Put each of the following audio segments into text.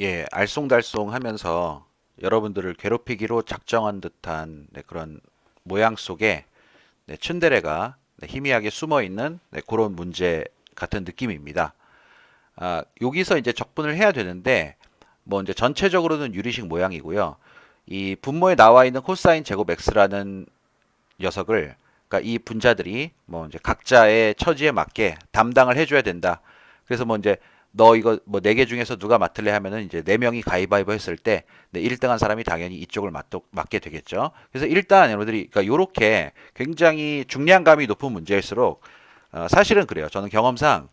예, 알쏭달쏭 하면서 여러분들을 괴롭히기로 작정한 듯한 네, 그런 모양 속에 네, 츤데레가 네, 희미하게 숨어 있는 네, 그런 문제 같은 느낌입니다. 아, 여기서 이제 적분을 해야 되는데 뭐 이제 전체적으로는 유리식 모양이고요. 이 분모에 나와 있는 코사인 제곱 x라는 녀석을 그러니까 이 분자들이 뭐 이제 각자의 처지에 맞게 담당을 해줘야 된다. 그래서 뭐 이제 너 이거 뭐 네 개 중에서 누가 맡을래 하면은 이제 네 명이 가위바위보 했을 때 네, 1등한 사람이 당연히 이쪽을 맡, 맡게 되겠죠. 그래서 일단 여러분들이 그러니까 요렇게 굉장히 중량감이 높은 문제일수록 어, 사실은 그래요. 저는 경험상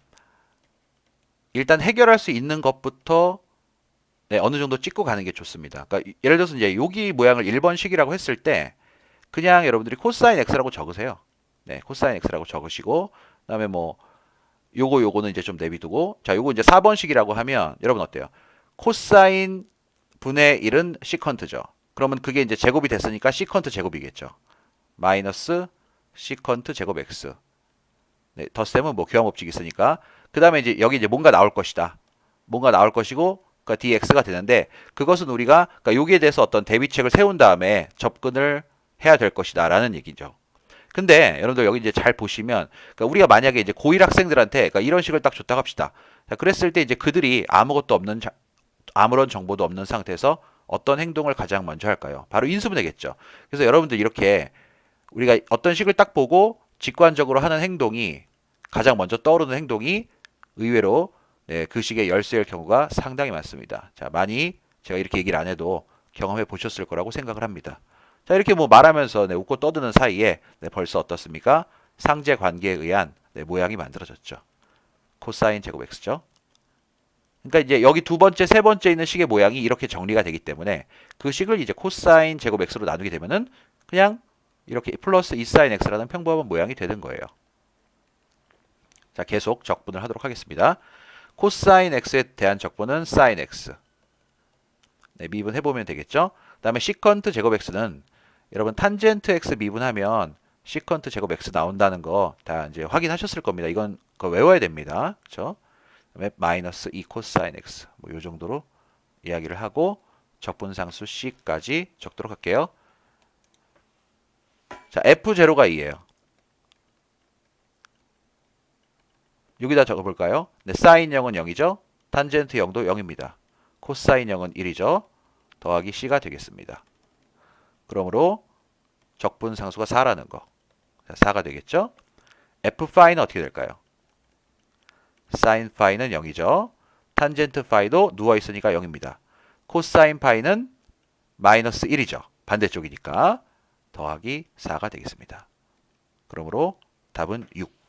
일단 해결할 수 있는 것부터 네, 어느 정도 찍고 가는 게 좋습니다. 그러니까 이- 예를 들어서 이제 여기 모양을 1번식이라고 했을 때 그냥 여러분들이 코사인 x라고 적으세요. 네, 코사인 x라고 적으시고 그다음에 뭐 요거 요거는 이제 좀 내비두고 자, 요거 이제 4번식이라고 하면 여러분 어때요? 코사인 분의 1은 시컨트죠. 그러면 그게 이제 제곱이 됐으니까 시컨트 제곱이겠죠. 마이너스 시컨트 제곱 x. 네, 덧셈은 뭐 교환 법칙이 있으니까 그 다음에 이제 여기 이제 뭔가 나올 것이다. 뭔가 나올 것이고 그러니까 dx가 되는데 그것은 우리가 그러니까 여기에 대해서 어떤 대비책을 세운 다음에 접근을 해야 될 것이다라는 얘기죠. 근데 여러분들 여기 이제 잘 보시면 그러니까 우리가 만약에 이제 고1 학생들한테 그러니까 이런 식을 딱 줬다 합시다. 자, 그랬을 때 이제 그들이 아무것도 없는 자- 아무런 정보도 없는 상태에서 어떤 행동을 가장 먼저 할까요? 바로 인수분해겠죠. 그래서 여러분들 이렇게 우리가 어떤 식을 딱 보고 직관적으로 하는 행동이 가장 먼저 떠오르는 행동이 의외로 네, 그 식의 열쇠일 경우가 상당히 많습니다. 자, 많이 제가 이렇게 얘기를 안 해도 경험해 보셨을 거라고 생각을 합니다. 자, 이렇게 뭐 말하면서 네, 웃고 떠드는 사이에 네, 벌써 어떻습니까? 상제 관계에 의한 네, 모양이 만들어졌죠. 코사인 제곱 x죠. 그러니까 이제 여기 두 번째, 세 번째 있는 식의 모양이 이렇게 정리가 되기 때문에 그 식을 이제 코사인 제곱 x로 나누게 되면은 그냥 이렇게 플러스 2사인 x라는 평범한 모양이 되는 거예요. 자, 계속 적분을 하도록 하겠습니다. 코사인 x에 대한 적분은 사인 x. 네, 미분 해 보면 되겠죠. 그 다음에 시컨트 제곱 x는 여러분 탄젠트 x 미분하면 시컨트 제곱 x 나온다는 거 다 이제 확인하셨을 겁니다. 이건 그거 외워야 됩니다. 그렇죠? 그다음에 마이너스 2 코사인 x 뭐 요 정도로 이야기를 하고 적분상수 c까지 적도록 할게요. 자, f0가 2예요. 여기다 적어 볼까요? 네, 사인 0은 0이죠. 탄젠트 0도 0입니다. 코사인 0은 1이죠. 더하기 c가 되겠습니다. 그러므로 적분 상수가 4라는 거. 자, 4가 되겠죠? f 파이는 어떻게 될까요? 사인 파이는 0이죠. 탄젠트 파이도 누워 있으니까 0입니다. 코사인 파이는 마이너스 1이죠. 반대쪽이니까 더하기 4가 되겠습니다. 그러므로 답은 6.